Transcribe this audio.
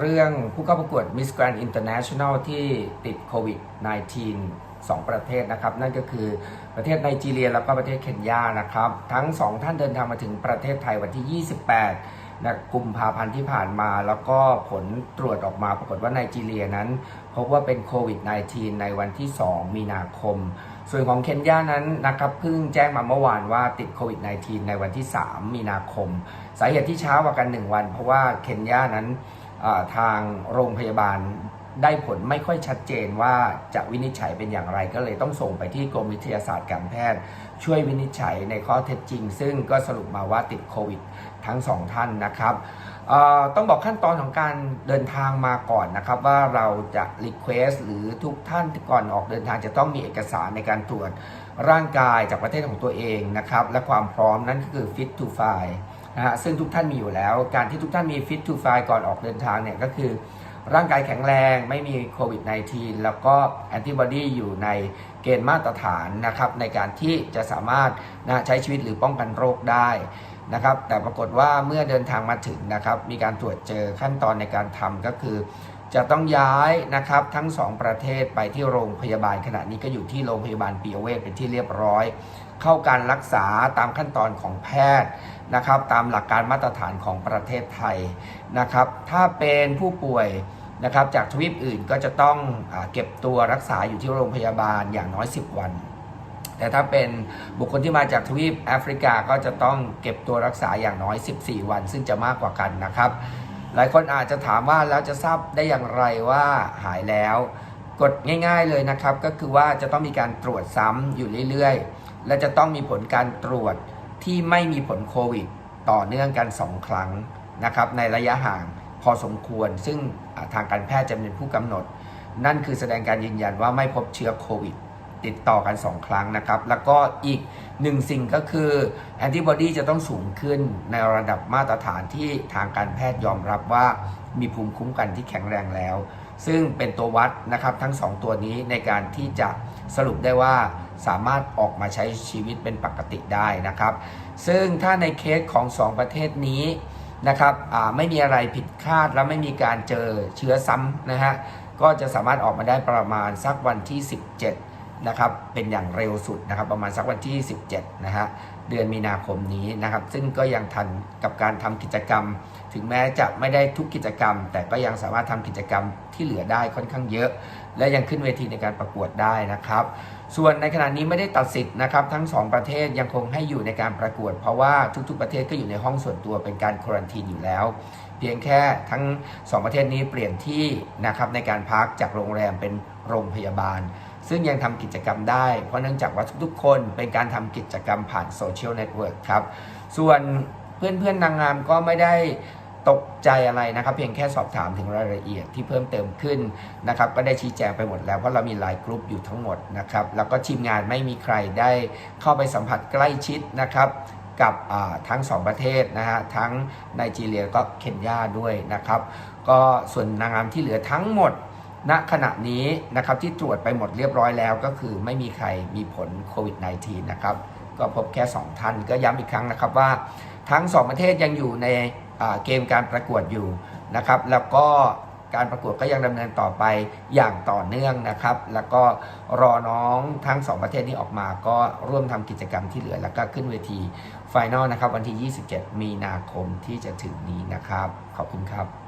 เรื่องผู้เข้าประกวด Miss Grand International ที่ติดโควิด -19 สองประเทศนะครับ นั่นก็คือประเทศไนจีเรียแล้วก็ประเทศเคนยานะครับ ทั้งสองท่านเดินทางมาถึงประเทศไทยวันที่ 28นะกุมภาพันธ์ที่ผ่านมา แล้วก็ผลตรวจออกมาปรากฏว่าไนจีเรียนั้น พบว่าเป็นโควิด -19 ในวันที่ 2 มีนาคม ส่วนของเคนยานั้นนะครับเพิ่งแจ้งมาเมื่อวานว่าติดโควิด -19 ในวันที่ 3 มีนาคม สาเหตุที่ช้ากว่ากัน 1 วัน เพราะว่าเคนยานั้น ทางโรงพยาบาลได้ผลไม่ค่อยชัดเจนว่าจะวินิจฉัยเป็นอย่างไรก็เลยต้องส่งไปที่กรมวิทยาศาสตร์การแพทย์ ช่วยวินิจฉัยในข้อเท็จจริง ซึ่งก็สรุปมาว่าติดโควิดทั้งสองท่านนะครับต้องบอกขั้นตอนของการเดินทางมาก่อนนะครับ ว่าเราจะรีเควสหรือทุกท่านก่อนออกเดินทางจะต้องมีเอกสารในการตรวจร่างกายจากประเทศของตัวเองนะครับ และความพร้อมนั่นก็คือ fit to fly นะฮะซึ่งทุกท่านมีอยู่แล้ว การที่ทุกท่านมี fit to fly ก่อนออกเดินทางเนี่ยก็คือ ร่างกายแข็งแรงไม่มีโควิด -19 แล้วก็แอนติบอดีอยู่ในเกณฑ์มาตรฐานนะครับในการที่จะสามารถนะใช้ชีวิตหรือป้องกันโรคได้นะครับแต่ปรากฏว่าเมื่อเดินทางมาถึงนะครับมีการตรวจเจอขั้นตอนในการทำก็คือ จะต้องย้ายนะครับทั้งสองประเทศไปที่โรงพยาบาลขณะนี้ก็อยู่ที่โรงพยาบาลปียเวชเป็นที่เรียบร้อย เข้าการรักษาตามขั้นตอนของแพทย์ นะครับตามหลักการมาตรฐานของประเทศไทยนะครับ ถ้าเป็นผู้ป่วยนะครับจากทวีปอื่นก็จะต้องอเก็บตัวรักษาอยู่ที่โรงพยาบาลอย่างน้อย 10 วัน แต่ถ้าเป็นบุคคลที่มาจากทวีปแอฟริกาก็จะต้องเก็บตัวรักษาอย่างน้อย 14 วัน ซึ่งจะมากกว่ากันนะครับ หลายคนอาจจะถามว่าแล้วจะทราบได้อย่างไรว่าหายแล้วกดง่ายๆเลยนะครับก็คือว่าจะต้องมีการตรวจซ้ำอยู่เรื่อยๆ และจะต้องมีผลการตรวจ ที่ไม่มีผลโควิด ต่อเนื่องกัน 2 ครั้งนะครับในระยะห่างพอสมควร ซึ่งทางการแพทย์จะเป็นผู้กำหนด นั่นคือแสดงการยืนยันว่าไม่พบเชื้อโควิด ติดต่อกัน 2 ครั้งนะครับ แล้วก็อีกหนึ่งสิ่งก็คือแอนติบอดีจะต้องสูงขึ้นในระดับมาตรฐานที่ทางการแพทย์ยอมรับว่ามีภูมิคุ้มกันที่แข็งแรงแล้ว ซึ่งเป็นตัววัดนะครับทั้ง 2 ตัวนี้ในการที่จะ สรุปได้ว่าสามารถออกมาใช้ชีวิตเป็นปกติได้นะครับ ซึ่งถ้าในเคสของ 2 ประเทศนี้นะครับไม่มีอะไรผิดคาดและไม่มีการเจอเชื้อซ้ำนะฮะก็จะสามารถออกมาได้ประมาณสักวันที่ 17 นะครับเป็นอย่างเร็วสุดนะครับประมาณสักวันที่ 17นะฮะเดือนมีนาคมนี้นะครับ ซึ่งก็ยังทันกับการทำกิจกรรม ถึงแม้จะไม่ได้ทุกกิจกรรม แต่ก็ยังสามารถทำกิจกรรมที่เหลือได้ค่อนข้างเยอะ และยังขึ้นเวทีในการประกวดได้นะครับ ส่วนในขณะนี้ไม่ได้ตัดสิทธิ์นะครับ ทั้ง 2 ประเทศยังคงให้อยู่ในการประกวด เพราะว่าทุกๆประเทศก็อยู่ในห้องส่วนตัวเป็นการควอนตีนอยู่แล้วเพียงแค่ทั้ง 2 ประเทศนี้เปลี่ยนที่นะครับในการพักจากโรงแรมเป็นโรงพยาบาล ซึ่งยังทำกิจกรรมได้ เพราะเนื่องจากว่าทุกๆ คนเป็นการทำกิจกรรมผ่านโซเชียลเน็ตเวิร์กครับ ส่วนเพื่อนๆนางงามก็ไม่ได้ตกใจอะไรนะครับ เพียงแค่สอบถามถึงรายละเอียดที่เพิ่มเติมขึ้นนะครับ ก็ได้ชี้แจงไปหมดแล้วเพราะเรามีไลน์กลุ่มอยู่ทั้งหมดนะครับ แล้วก็ทีมงานไม่มีใครได้เข้าไปสัมผัสใกล้ชิดนะครับกับทั้งสองประเทศนะฮะทั้งไนจีเรียก็เคนยาด้วยนะครับ ก็ส่วนนางงามที่เหลือทั้งหมด ณขณะนี้นะครับที่ตรวจไปหมดเรียบร้อยแล้วก็คือไม่มีใครมีผลโควิด -19 นะครับก็พบแค่ 2 ท่านก็ย้ำอีกครั้งนะครับว่าทั้ง 2 ประเทศยังอยู่ในเกมการประกวดอยู่นะครับแล้วก็การประกวดก็ยังดำเนินต่อไปอย่างต่อเนื่องนะครับ แล้วก็รอน้องทั้ง 2 ประเทศนี้ออกมา ก็ร่วมทำกิจกรรมที่เหลือ แล้วก็ขึ้นเวทีไฟนอลนะครับ วันที่ 27 มีนาคมที่จะถึงนี้นะครับ ขอบคุณครับ